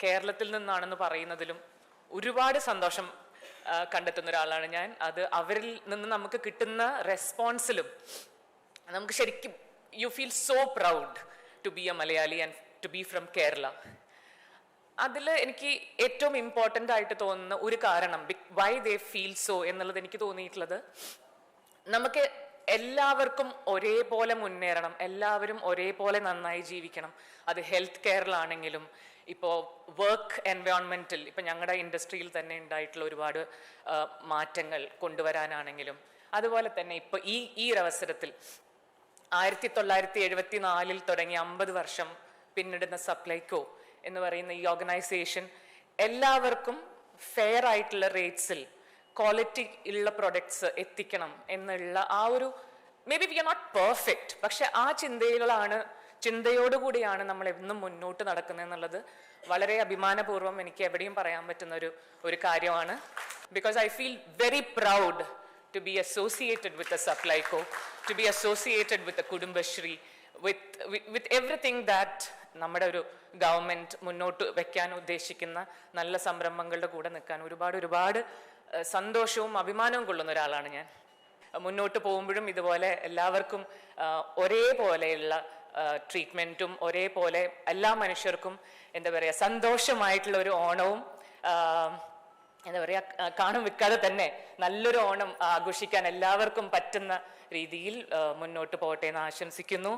കേരളത്തിൽ നിന്നാണെന്ന് പറയുന്നതിലും ഒരുപാട് സന്തോഷം കണ്ടെത്തുന്ന ഒരാളാണ് ഞാൻ. അത് അവരിൽ നിന്ന് നമുക്ക് കിട്ടുന്ന റെസ്പോൺസിലും നമുക്ക് ശരിക്കും you feel so proud to be a Malayali and to be from Kerala അതിൽ എനിക്ക് ഏറ്റവും ഇമ്പോർട്ടന്റ് ആയിട്ട് തോന്നുന്ന ഒരു കാരണം വൈ ദേ ഫീൽ സോ എന്നുള്ളത് എനിക്ക് തോന്നിയിട്ടുള്ളത് നമുക്ക് എല്ലാവർക്കും ഒരേപോലെ മുന്നേറണം എല്ലാവരും ഒരേപോലെ നന്നായി ജീവിക്കണം. അത് ഹെൽത്ത് കെയറിലാണെങ്കിലും ഇപ്പോൾ വർക്ക് എൻവയോൺമെന്റിൽ ഇപ്പോൾ ഞങ്ങളുടെ ഇൻഡസ്ട്രിയിൽ തന്നെ ഉണ്ടായിട്ടുള്ള ഒരുപാട് മാറ്റങ്ങൾ കൊണ്ടുവരാനാണെങ്കിലും അതുപോലെ തന്നെ ഇപ്പോൾ ഈ ഈ ഒരവസരത്തിൽ ആയിരത്തി തൊള്ളായിരത്തി എഴുപത്തി നാലിൽ തുടങ്ങി അമ്പത് വർഷം പിന്നിടുന്ന സപ്ലൈകോ എന്ന് പറയുന്ന ഈ ഓർഗനൈസേഷൻ എല്ലാവർക്കും ഫെയർ ആയിട്ടുള്ള റേറ്റ്സിൽ ക്വാളിറ്റി ഉള്ള പ്രൊഡക്ട്സ് എത്തിക്കണം എന്നുള്ള ആ ഒരു may be we are not perfect പക്ഷെ ആ ചിന്തകളാണ് ചിന്തയോടുകൂടിയാണ് നമ്മൾ എന്നും മുന്നോട്ട് നടക്കുന്നത് എന്നുള്ളത് വളരെ അഭിമാനപൂർവം എനിക്ക് എവിടെയും പറയാൻ പറ്റുന്ന ഒരു ഒരു കാര്യമാണ്. Because I feel very proud to be associated with a Supplyco, to be associated with the Kudumbashri, with, with with everything that നമ്മുടെ ഒരു ഗവൺമെന്റ് മുന്നോട്ട് വയ്ക്കാൻ ഉദ്ദേശിക്കുന്ന നല്ല സംരംഭങ്ങളുടെ കൂടെ നിൽക്കാൻ ഒരുപാട് ഒരുപാട് സന്തോഷവും അഭിമാനവും കൊള്ളുന്ന ഒരാളാണ് ഞാൻ. മുന്നോട്ട് പോകുമ്പോഴും ഇതുപോലെ എല്ലാവർക്കും ഒരേപോലെയുള്ള ട്രീറ്റ്മെന്റും ഒരേപോലെ എല്ലാ മനുഷ്യർക്കും എന്താ പറയുക സന്തോഷമായിട്ടുള്ള ഒരു ഓണവും എന്താ പറയുക കാണും വിൽക്കാതെ തന്നെ നല്ലൊരു ഓണം ആഘോഷിക്കാൻ എല്ലാവർക്കും പറ്റുന്ന രീതിയിൽ മുന്നോട്ട് പോകട്ടെ എന്ന് ആശംസിക്കുന്നു.